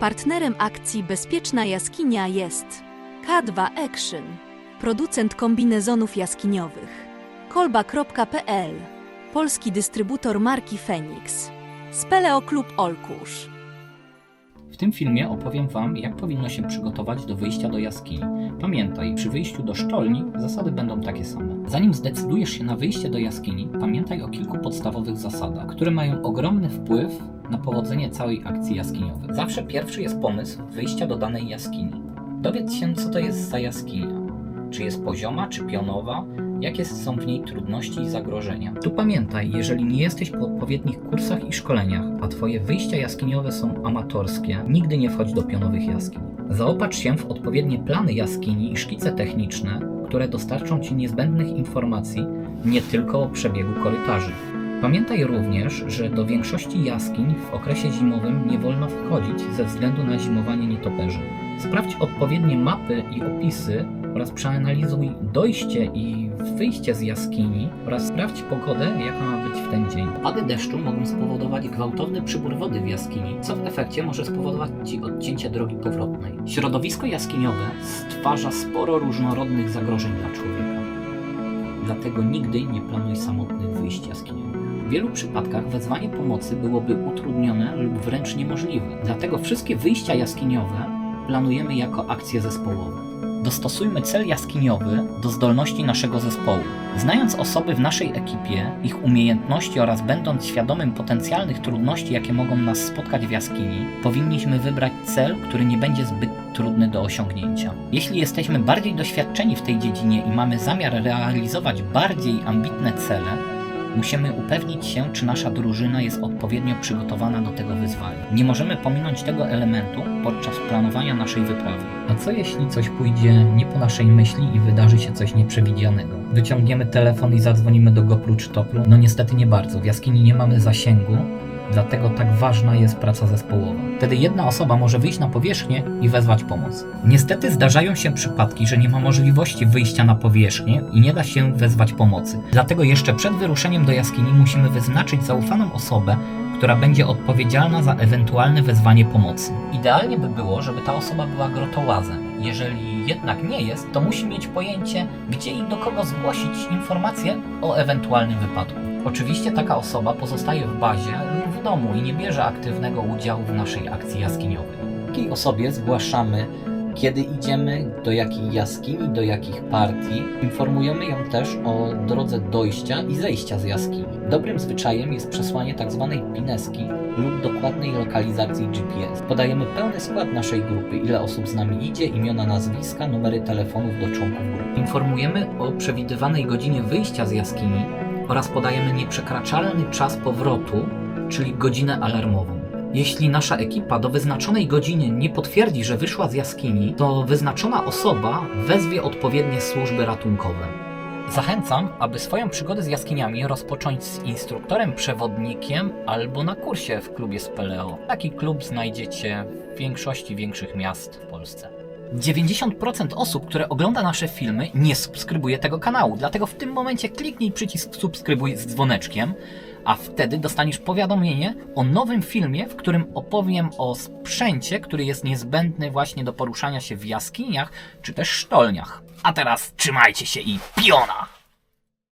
Partnerem akcji Bezpieczna Jaskinia jest K2 Action, producent kombinezonów jaskiniowych, kolba.pl, polski dystrybutor marki Phoenix, Speleo Klub Olkusz. W tym filmie opowiem Wam, jak powinno się przygotować do wyjścia do jaskini. Pamiętaj, przy wyjściu do sztolni zasady będą takie same. Zanim zdecydujesz się na wyjście do jaskini, pamiętaj o kilku podstawowych zasadach, które mają ogromny wpływ na powodzenie całej akcji jaskiniowej. Zawsze pierwszy jest pomysł wyjścia do danej jaskini. Dowiedz się, co to jest za jaskinia. Czy jest pozioma, czy pionowa, jakie są w niej trudności i zagrożenia. Tu pamiętaj, jeżeli nie jesteś po odpowiednich kursach i szkoleniach, a Twoje wyjścia jaskiniowe są amatorskie, nigdy nie wchodź do pionowych jaskiń. Zaopatrz się w odpowiednie plany jaskini i szkice techniczne, które dostarczą Ci niezbędnych informacji nie tylko o przebiegu korytarzy. Pamiętaj również, że do większości jaskiń w okresie zimowym nie wolno wchodzić ze względu na zimowanie nietoperzy. Sprawdź odpowiednie mapy i opisy oraz przeanalizuj dojście i wyjście z jaskini oraz sprawdź pogodę, jaka ma być w ten dzień. Opady deszczu mogą spowodować gwałtowny przybór wody w jaskini, co w efekcie może spowodować Ci odcięcie drogi powrotnej. Środowisko jaskiniowe stwarza sporo różnorodnych zagrożeń dla człowieka. Dlatego nigdy nie planuj samotnych wyjść jaskiniowych. W wielu przypadkach wezwanie pomocy byłoby utrudnione lub wręcz niemożliwe. Dlatego wszystkie wyjścia jaskiniowe planujemy jako akcje zespołowe. Dostosujmy cel jaskiniowy do zdolności naszego zespołu. Znając osoby w naszej ekipie, ich umiejętności oraz będąc świadomym potencjalnych trudności, jakie mogą nas spotkać w jaskini, powinniśmy wybrać cel, który nie będzie zbyt trudny do osiągnięcia. Jeśli jesteśmy bardziej doświadczeni w tej dziedzinie i mamy zamiar realizować bardziej ambitne cele, Musimy upewnić się, czy nasza drużyna jest odpowiednio przygotowana do tego wyzwania. Nie możemy pominąć tego elementu podczas planowania naszej wyprawy. A co jeśli coś pójdzie nie po naszej myśli i wydarzy się coś nieprzewidzianego? Wyciągniemy telefon i zadzwonimy do Gopru czy Topru? No niestety nie bardzo. W jaskini nie mamy zasięgu, Dlatego tak ważna jest praca zespołowa. Wtedy jedna osoba może wyjść na powierzchnię i wezwać pomoc. Niestety zdarzają się przypadki, że nie ma możliwości wyjścia na powierzchnię i nie da się wezwać pomocy. Dlatego jeszcze przed wyruszeniem do jaskini musimy wyznaczyć zaufaną osobę, która będzie odpowiedzialna za ewentualne wezwanie pomocy. Idealnie by było, żeby ta osoba była grotołazem. Jeżeli jednak nie jest, to musi mieć pojęcie, gdzie i do kogo zgłosić informacje o ewentualnym wypadku. Oczywiście taka osoba pozostaje w bazie lub w domu i nie bierze aktywnego udziału w naszej akcji jaskiniowej. Takiej osobie zgłaszamy, kiedy idziemy, do jakiej jaskini, do jakich partii. Informujemy ją też o drodze dojścia i zejścia z jaskini. Dobrym zwyczajem jest przesłanie tzw. pineski lub dokładnej lokalizacji GPS. Podajemy pełny skład naszej grupy, ile osób z nami idzie, imiona, nazwiska, numery telefonów do członków grupy. Informujemy o przewidywanej godzinie wyjścia z jaskini oraz podajemy nieprzekraczalny czas powrotu, czyli godzinę alarmową. Jeśli nasza ekipa do wyznaczonej godziny nie potwierdzi, że wyszła z jaskini, to wyznaczona osoba wezwie odpowiednie służby ratunkowe. Zachęcam, aby swoją przygodę z jaskiniami rozpocząć z instruktorem przewodnikiem albo na kursie w klubie Speleo. Taki klub znajdziecie w większości większych miast w Polsce. 90% osób, które ogląda nasze filmy, nie subskrybuje tego kanału. Dlatego w tym momencie kliknij przycisk subskrybuj z dzwoneczkiem, a wtedy dostaniesz powiadomienie o nowym filmie, w którym opowiem o sprzęcie, który jest niezbędny właśnie do poruszania się w jaskiniach czy też sztolniach. A teraz trzymajcie się i piona!